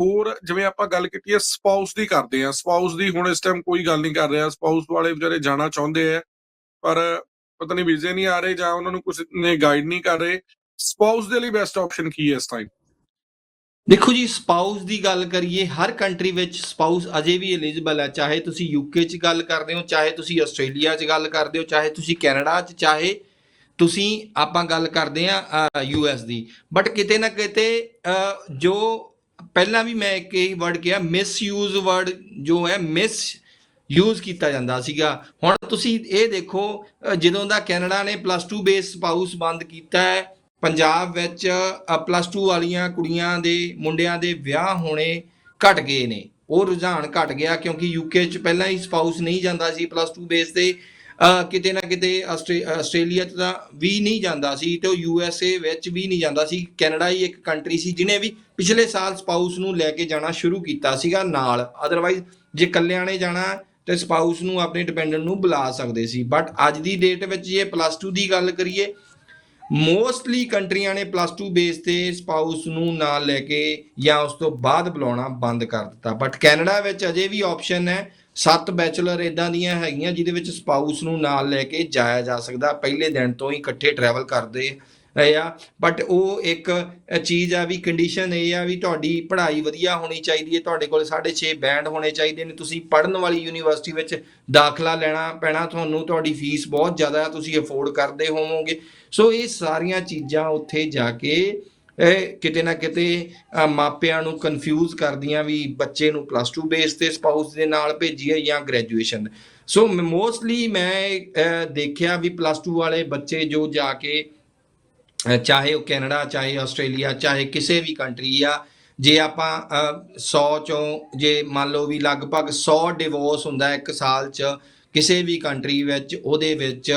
ਹੋਰ ਜਿਵੇਂ ਆਪਾਂ ਗੱਲ ਕੀਤੀ ਹੈ ਸਪਾਊਸ ਦੀ ਕਰਦੇ ਆ ਸਪਾਊਸ ਦੀ ਹੁਣ ਇਸ ਟਾਈਮ ਕੋਈ ਗੱਲ ਨਹੀਂ ਕਰ ਰਿਹਾ ਸਪਾਊਸ ਵਾਲੇ ਵਿਚਾਰੇ ਜਾਣਾ ਚਾਹੁੰਦੇ ਆ ਪਰ ਪਤਾ ਨਹੀਂ ਵੀਜ਼ੇ ਨਹੀਂ ਆ ਰਹੇ ਜਾਂ ਉਹਨਾਂ ਨੂੰ ਕੁਝ ਨੇ ਗਾਈਡ ਨਹੀਂ ਕਰ ਰਹੇ ਸਪਾਊਸ ਦੇ ਲਈ ਬੈਸਟ ਆਪਸ਼ਨ ਕੀ ਹੈ ਇਸ ਟਾਈਮ ਦੇਖੋ ਜੀ ਸਪਾਊਸ ਦੀ ਗੱਲ ਕਰੀਏ, ਹਰ ਕੰਟਰੀ ਵਿੱਚ ਸਪਾਊਸ ਅਜੇ ਵੀ ਐਲੀਜੀਬਲ ਹੈ, ਚਾਹੇ ਤੁਸੀਂ ਯੂਕੇ 'ਚ ਗੱਲ ਕਰਦੇ ਹੋ, ਚਾਹੇ ਤੁਸੀਂ ਆਸਟ੍ਰੇਲੀਆ 'ਚ ਗੱਲ ਕਰਦੇ ਹੋ, ਚਾਹੇ ਤੁਸੀਂ ਕੈਨੇਡਾ 'ਚ, ਚਾਹੇ ਤੁਸੀਂ ਆਪਾਂ ਗੱਲ ਕਰਦੇ ਆ ਯੂਐਸ ਦੀ। ਬਟ ਕਿਤੇ ਨਾ ਕਿਤੇ ਜੋ ਪਹਿਲਾਂ ਵੀ ਮੈਂ ਇੱਕ ਹੀ ਵਰਡ ਕਿਹਾ ਮਿਸਯੂਜ਼ ਵਰਡ ਜੋ ਹੈ ਮਿਸ ਯੂਜ਼ ਕੀਤਾ ਜਾਂਦਾ ਸੀਗਾ। ਹੁਣ ਤੁਸੀਂ ਇਹ ਦੇਖੋ ਜਦੋਂ ਦਾ ਕੈਨੇਡਾ ਨੇ ਪਲੱਸ 2 ਬੇਸ ਸਪਾਊਸ ਬੰਦ ਕੀਤਾ ਹੈ, ਪੰਜਾਬ ਵਿੱਚ ਪਲੱਸ 2 ਵਾਲੀਆਂ ਕੁੜੀਆਂ ਦੇ, ਮੁੰਡਿਆਂ ਦੇ ਵਿਆਹ ਹੋਣੇ ਘਟ ਗਏ ਨੇ। ਉਹ ਰੁਝਾਨ ਘਟ ਗਿਆ ਕਿਉਂਕਿ ਯੂਕੇ 'ਚ ਪਹਿਲਾਂ ਹੀ ਸਪਾਊਸ ਨਹੀਂ ਜਾਂਦਾ ਸੀ ਪਲੱਸ 2 ਬੇਸ ਤੇ। ਕਿਤੇ ਨਾ ਕਿਤੇ ਆਸਟ੍ਰੇ- ਆਸਟ੍ਰੇਲੀਆ 'ਚ ਤਾਂ ਵੀ ਨਹੀਂ ਜਾਂਦਾ ਸੀ ਤੇ ਉਹ ਯੂਐਸਏ ਵਿੱਚ ਵੀ ਨਹੀਂ ਜਾਂਦਾ ਸੀ। ਕੈਨੇਡਾ ਹੀ ਇੱਕ ਕੰਟਰੀ ਸੀ ਜਿਨੇ ਵੀ ਪਿਛਲੇ ਸਾਲ ਸਪਾਊਸ ਨੂੰ ਲੈ ਕੇ ਜਾਣਾ ਸ਼ੁਰੂ ਕੀਤਾ ਸੀਗਾ ਨਾਲ। ਅਦਰਵਾਈਜ਼ ਜੇ ਇਕੱਲਿਆਂ ਨੇ ਜਾਣਾ, ਤੇ ਸਪਾਊਸ ਨੂੰ ਆਪਣੇ ਡਿਪੈਂਡੈਂਟ ਨੂੰ ਬੁਲਾ ਸਕਦੇ ਸੀ। ਬਟ ਅੱਜ ਦੀ ਡੇਟ ਵਿੱਚ ਜੇ ਪਲੱਸ 2 ਦੀ ਗੱਲ ਕਰੀਏ ਮੋਸਟਲੀ ਕੰਟਰੀਆਂ ਨੇ ਪਲੱਸ 2 ਬੇਸ ਤੇ ਸਪਾਊਸ ਨੂੰ ਨਾਲ ਲੈ ਕੇ ਜਾਂ ਉਸ ਤੋਂ ਬਾਅਦ ਬੁਲਾਉਣਾ ਬੰਦ ਕਰ ਦਿੱਤਾ। ਬਟ ਕੈਨੇਡਾ ਵਿੱਚ ਅਜੇ ਵੀ ਆਪਸ਼ਨ ਹੈ ਸੱਤ ਬੈਚਲਰ ਇਦਾਂ ਦੀਆਂ ਹੈਗੀਆਂ ਜਿਹਦੇ ਵਿੱਚ ਸਪਾਊਸ ਨੂੰ ਨਾਲ ਲੈ ਕੇ ਜਾਇਆ ਜਾ ਸਕਦਾ। ਪਹਿਲੇ ਦਿਨ ਤੋਂ ਹੀ ਇਕੱਠੇ ਟਰੈਵਲ ਕਰਦੇ ਰਹੇ ਆ। ਬਟ ਉਹ ਇੱਕ ਚੀਜ਼ ਆ ਵੀ ਕੰਡੀਸ਼ਨ ਇਹ ਆ ਵੀ ਤੁਹਾਡੀ ਪੜ੍ਹਾਈ ਵਧੀਆ ਹੋਣੀ ਚਾਹੀਦੀ ਹੈ। ਤੁਹਾਡੇ ਕੋਲ 6.5 ਬੈਂਡ ਹੋਣੇ ਚਾਹੀਦੇ ਨੇ। ਤੁਸੀਂ ਪੜ੍ਹਨ ਵਾਲੀ ਯੂਨੀਵਰਸਿਟੀ ਵਿੱਚ ਦਾਖਲਾ ਲੈਣਾ ਪੈਣਾ। ਤੁਹਾਨੂੰ ਤੁਹਾਡੀ ਫੀਸ ਬਹੁਤ ਜ਼ਿਆਦਾ ਤੁਸੀਂ ਅਫੋਰਡ ਕਰਦੇ ਹੋਵੋਗੇ। ਸੋ ਇਹ ਸਾਰੀਆਂ ਚੀਜ਼ਾਂ ਉੱਥੇ ਜਾ ਕੇ ਇਹ ਕਿਤੇ ਨਾ ਕਿਤੇ ਮਾਪਿਆਂ ਨੂੰ ਕਨਫਿਊਜ਼ ਕਰਦੀਆਂ ਵੀ ਬੱਚੇ ਨੂੰ ਪਲੱਸ 2 ਬੇਸ ਤੇ ਸਪਾਊਸ ਦੇ ਨਾਲ ਭੇਜੀਏ ਜਾਂ ਗ੍ਰੈਜੂਏਸ਼ਨ ਸੋ ਮੋਸਟਲੀ ਮੈਂ ਦੇਖਿਆ ਵੀ ਪਲੱਸ 2 ਵਾਲੇ ਬੱਚੇ ਜੋ ਜਾ ਕੇ ਚਾਹੇ ਉਹ ਕੈਨੇਡਾ ਚਾਹੇ ਆਸਟ੍ਰੇਲੀਆ ਚਾਹੇ ਕਿਸੇ ਵੀ ਕੰਟਰੀ ਆ ਜੇ ਆਪਾਂ ਅ, 100 ਚੋਂ ਜੇ ਮੰਨ ਲਓ ਵੀ ਲਗਭਗ 100 ਡਿਵੋਰਸ ਹੁੰਦਾ ਇੱਕ ਸਾਲ ਚ ਕਿਸੇ ਵੀ ਕੰਟਰੀ ਵਿੱਚ ਉਹਦੇ ਵਿੱਚ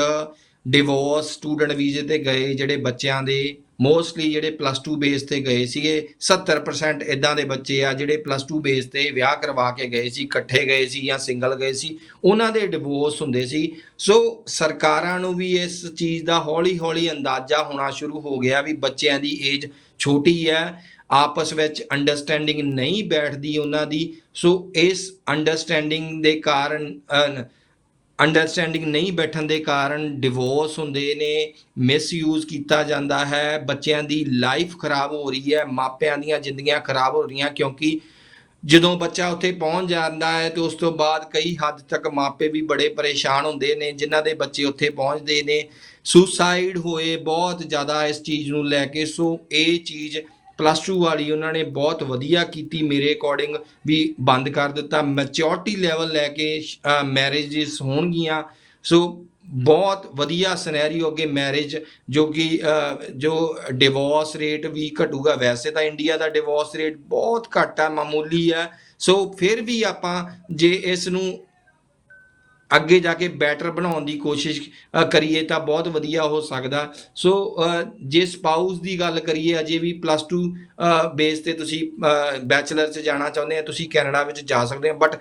ਡਿਵੋਰਸ ਸਟੂਡੈਂਟ ਵੀਜ਼ੇ ਤੇ ਗਏ ਜਿਹੜੇ ਬੱਚਿਆਂ ਦੇ ਮੋਸਟਲੀ ਜਿਹੜੇ ਪਲੱਸ 2 ਬੇਸ ਤੇ ਗਏ ਸੀਗੇ 70% ਇਦਾਂ ਦੇ ਬੱਚੇ ਆ ਜਿਹੜੇ ਪਲੱਸ 2 ਬੇਸ ਤੇ ਵਿਆਹ ਕਰਵਾ ਕੇ ਗਏ ਸੀ, ਇਕੱਠੇ ਗਏ ਸੀ ਜਾਂ ਸਿੰਗਲ ਗਏ ਸੀ, ਉਹਨਾਂ ਦੇ ਡਿਵੋਰਸ ਹੁੰਦੇ ਸੀ। ਸੋ ਸਰਕਾਰਾਂ ਨੂੰ ਵੀ ਇਸ ਚੀਜ਼ ਦਾ ਹੌਲੀ-ਹੌਲੀ ਅੰਦਾਜ਼ਾ ਹੋਣਾ ਸ਼ੁਰੂ ਹੋ ਗਿਆ ਵੀ ਬੱਚਿਆਂ ਦੀ ਏਜ ਛੋਟੀ ਹੈ, ਆਪਸ ਵਿੱਚ ਅੰਡਰਸਟੈਂਡਿੰਗ ਨਹੀਂ ਬੈਠਦੀ ਉਹਨਾਂ ਦੀ। ਸੋ ਇਸ ਅੰਡਰਸਟੈਂਡਿੰਗ ਦੇ ਕਾਰਨ ਅੰਡਰਸਟੈਂਡਿੰਗ ਨਹੀਂ ਬੈਠਣ ਦੇ ਕਾਰਨ ਡਿਵੋਰਸ ਹੁੰਦੇ ਨੇ ਮਿਸਯੂਜ਼ ਕੀਤਾ ਜਾਂਦਾ ਹੈ, ਬੱਚਿਆਂ ਦੀ ਲਾਈਫ ਖਰਾਬ ਹੋ ਰਹੀ ਹੈ, ਮਾਪਿਆਂ ਦੀਆਂ ਜ਼ਿੰਦਗੀਆਂ ਖਰਾਬ ਹੋ ਰਹੀਆਂ ਕਿਉਂਕਿ ਜਦੋਂ ਬੱਚਾ ਉੱਥੇ ਪਹੁੰਚ ਜਾਂਦਾ ਹੈ ਤੇ ਉਸ ਤੋਂ ਬਾਅਦ ਕਈ ਹੱਦ ਤੱਕ ਮਾਪੇ ਵੀ ਬੜੇ ਪਰੇਸ਼ਾਨ ਹੁੰਦੇ ਨੇ, ਜਿਨ੍ਹਾਂ ਦੇ ਬੱਚੇ ਉੱਥੇ ਪਹੁੰਚਦੇ ਨੇ ਸੁਸਾਈਡ ਹੋਏ ਬਹੁਤ ਜ਼ਿਆਦਾ ਇਸ ਚੀਜ਼ ਨੂੰ ਲੈ ਕੇ, ਸੋ ਇਹ ਚੀਜ਼ ਪਲੱਸ 2 ਵਾਲੀ ਉਹਨਾਂ ਨੇ ਬਹੁਤ ਵਧੀਆ ਕੀਤੀ ਮੇਰੇ ਅਕੋਰਡਿੰਗ ਵੀ ਬੰਦ ਕਰ ਦਿੱਤਾ। ਮੈਚਿਓਰਟੀ ਲੈਵਲ ਲੈ ਕੇ ਮੈਰਿਜਸ ਹੋਣਗੀਆਂ। ਸੋ ਬਹੁਤ ਵਧੀਆ ਸਿਨੈਰੀਓ ਅੱਗੇ ਮੈਰਿਜ ਜੋ ਕਿ ਜੋ ਡਿਵੋਰਸ ਰੇਟ ਵੀ ਘਟੂਗਾ। ਵੈਸੇ ਤਾਂ ਇੰਡੀਆ ਦਾ ਡਿਵੋਰਸ ਰੇਟ ਬਹੁਤ ਘੱਟ ਹੈ ਮਾਮੂਲੀ ਹੈ ਸੋ ਫਿਰ ਵੀ ਆਪਾਂ ਜੇ ਇਸ ਨੂੰ ਅੱਗੇ ਜਾ ਕੇ ਬੈਟਰ ਬਣਾਉਣ ਦੀ ਕੋਸ਼ਿਸ਼ ਕਰੀਏ ਤਾਂ ਬਹੁਤ ਵਧੀਆ ਹੋ ਸਕਦਾ। ਸੋ ਜੇ ਸਪਾਊਸ ਦੀ ਗੱਲ ਕਰੀਏ, ਅਜੇ ਵੀ ਪਲੱਸ 2 ਬੇਸ ਤੇ ਤੁਸੀਂ ਬੈਚਲਰ 'ਚ ਜਾਣਾ ਚਾਹੁੰਦੇ ਆ, ਤੁਸੀਂ ਕੈਨੇਡਾ ਵਿੱਚ ਜਾ ਸਕਦੇ ਹੋ ਬਟ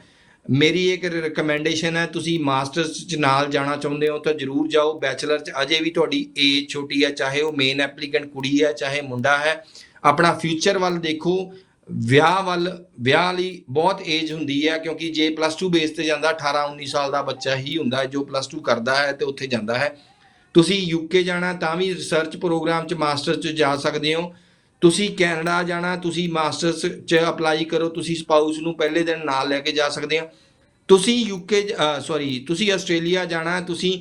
ਮੇਰੀ ਇੱਕ ਰეკਮੈਂਡੇਸ਼ਨ ਹੈ, ਤੁਸੀਂ ਮਾਸਟਰਸ 'ਚ ਨਾਲ ਜਾਣਾ ਚਾਹੁੰਦੇ ਹੋ, ਤਾਂ ਜਰੂਰ ਜਾਓ। ਬੈਚਲਰ 'ਚ ਅਜੇ ਵੀ ਤੁਹਾਡੀ ਏਜ ਛੋਟੀ ਹੈ, ਚਾਹੇ ਉਹ ਮੇਨ ਐਪਲੀਕੈਂਟ ਕੁੜੀ ਹੈ, ਚਾਹੇ ਮੁੰਡਾ ਹੈ। ਆਪਣਾ ਫਿਊਚਰ ਵੱਲ ਦੇਖੋ। ਵਿਆਹ ਵੱਲ, ਵਿਆਹ ਲਈ ਬਹੁਤ ਏਜ ਹੁੰਦੀ ਹੈ ਕਿਉਂਕਿ ਜੇ ਪਲੱਸ 2 ਬੇਸ ਤੇ ਜਾਂਦਾ 18 19 ਸਾਲ ਦਾ ਬੱਚਾ ਹੀ ਹੁੰਦਾ ਹੈ, ਜੋ ਪਲੱਸ 2 ਕਰਦਾ ਹੈ ਤੇ ਉੱਥੇ ਜਾਂਦਾ ਹੈ। ਤੁਸੀਂ ਯੂਕੇ ਜਾਣਾ, ਤਾਂ ਵੀ ਰਿਸਰਚ ਪ੍ਰੋਗਰਾਮ ਚ ਮਾਸਟਰਸ ਚ ਜਾ ਸਕਦੇ ਹੋ। ਤੁਸੀਂ ਕੈਨੇਡਾ ਜਾਣਾ, ਤੁਸੀਂ ਮਾਸਟਰਸ ਚ ਅਪਲਾਈ ਕਰੋ, ਤੁਸੀਂ ਸਪਾਊਸ ਨੂੰ ਪਹਿਲੇ ਦਿਨ ਨਾਲ ਲੈ ਕੇ ਜਾ ਸਕਦੇ ਹੋ। ਤੁਸੀਂ ਯੂਕੇ ਸੌਰੀ ਤੁਸੀਂ ਆਸਟ੍ਰੇਲੀਆ ਜਾਣਾ, ਤੁਸੀਂ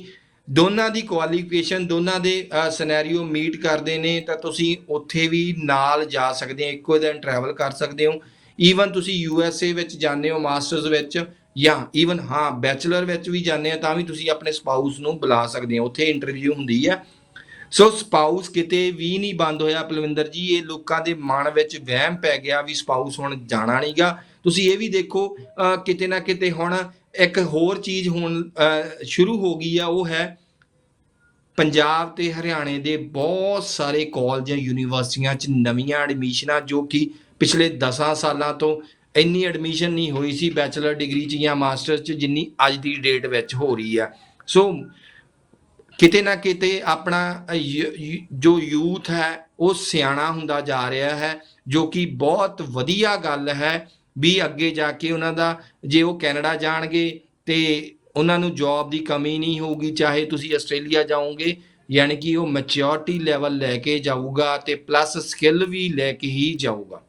ਦੋਨਾਂ ਦੀ ਕੁਆਲੀਫਿਕੇਸ਼ਨ ਦੋਨਾਂ ਦੇ ਸਿਨੈਰੀਓ ਮੀਟ ਕਰਦੇ ਨੇ, ਤਾਂ ਤੁਸੀਂ ਉੱਥੇ ਵੀ ਨਾਲ ਜਾ ਸਕਦੇ ਹੋ, ਇੱਕੋ ਦਿਨ ਟਰੈਵਲ ਕਰ ਸਕਦੇ ਹੋ। ਈਵਨ ਤੁਸੀਂ ਯੂ ਐਸ ਏ ਵਿੱਚ ਜਾਂਦੇ ਹੋ ਮਾਸਟਰਸ ਵਿੱਚ, ਜਾਂ ਈਵਨ ਹਾਂ ਬੈਚਲਰ ਵਿੱਚ ਵੀ ਜਾਂਦੇ ਆ ਤਾਂ ਵੀ ਤੁਸੀਂ ਆਪਣੇ ਸਪਾਊਸ ਨੂੰ ਬੁਲਾ ਸਕਦੇ ਹੋ। ਉੱਥੇ ਇੰਟਰਵਿਊ ਹੁੰਦੀ ਹੈ ਸੋ ਸਪਾਊਸ ਕਿਤੇ ਵੀ ਨਹੀਂ ਬੰਦ ਹੋਇਆ, ਪਲਵਿੰਦਰ ਜੀ, ਇਹ ਲੋਕਾਂ ਦੇ ਮਨ ਵਿੱਚ ਵਹਿਮ ਪੈ ਗਿਆ ਵੀ ਸਪਾਊਸ ਹੁਣ ਜਾਣਾ ਨਹੀਂਗਾ ਤੁਸੀਂ ਇਹ ਵੀ ਦੇਖੋ ਕਿਤੇ ਨਾ ਕਿਤੇ ਹੁਣ ਇੱਕ ਹੋਰ ਚੀਜ਼ ਹੁਣ ਸ਼ੁਰੂ ਹੋ ਗਈ ਆ ਉਹ ਹੈ ਪੰਜਾਬ ਤੇ ਹਰਿਆਣੇ ਦੇ ਬਹੁਤ ਸਾਰੇ ਕਾਲਜ ਯੂਨੀਵਰਸਿਟੀਆਂ 'ਚ ਨਵੀਆਂ ਐਡਮਿਸ਼ਨਾਂ ਜੋ ਕਿ ਪਿਛਲੇ 10 ਸਾਲਾਂ ਤੋਂ ਇੰਨੀ ਐਡਮਿਸ਼ਨ ਨਹੀਂ ਹੋਈ ਸੀ ਬੈਚਲਰ ਡਿਗਰੀ 'ਚ ਜਾਂ ਮਾਸਟਰਸ 'ਚ ਜਿੰਨੀ ਅੱਜ ਦੀ ਡੇਟ ਵਿੱਚ ਹੋ ਰਹੀ ਆ। ਸੋ ਕਿਤੇ ਨਾ ਕਿਤੇ ਆਪਣਾ ਅ, ਯ- ਜੋ ਯੂਥ ਹੈ ਉਹ ਸਿਆਣਾ ਹੁੰਦਾ ਜਾ ਰਿਹਾ ਹੈ ਜੋ ਕਿ ਬਹੁਤ ਵਧੀਆ ਗੱਲ ਹੈ ਵੀ ਅੱਗੇ ਜਾ ਕੇ ਉਹਨਾਂ ਦਾ, ਜੇ ਉਹ ਕੈਨੇਡਾ ਜਾਣਗੇ ਤੇ ਉਹਨਾਂ ਨੂੰ ਜੌਬ ਦੀ ਕਮੀ ਨਹੀਂ ਹੋਊਗੀ, ਚਾਹੇ ਤੁਸੀਂ ਆਸਟ੍ਰੇਲੀਆ ਜਾਓਗੇ, ਯਾਨੀ ਕਿ ਉਹ ਮੈਚਿਓਰਿਟੀ ਲੈਵਲ ਲੈ ਕੇ ਜਾਊਗਾ ਤੇ ਪਲੱਸ ਸਕਿੱਲ ਵੀ ਲੈ ਕੇ ਹੀ ਜਾਊਗਾ।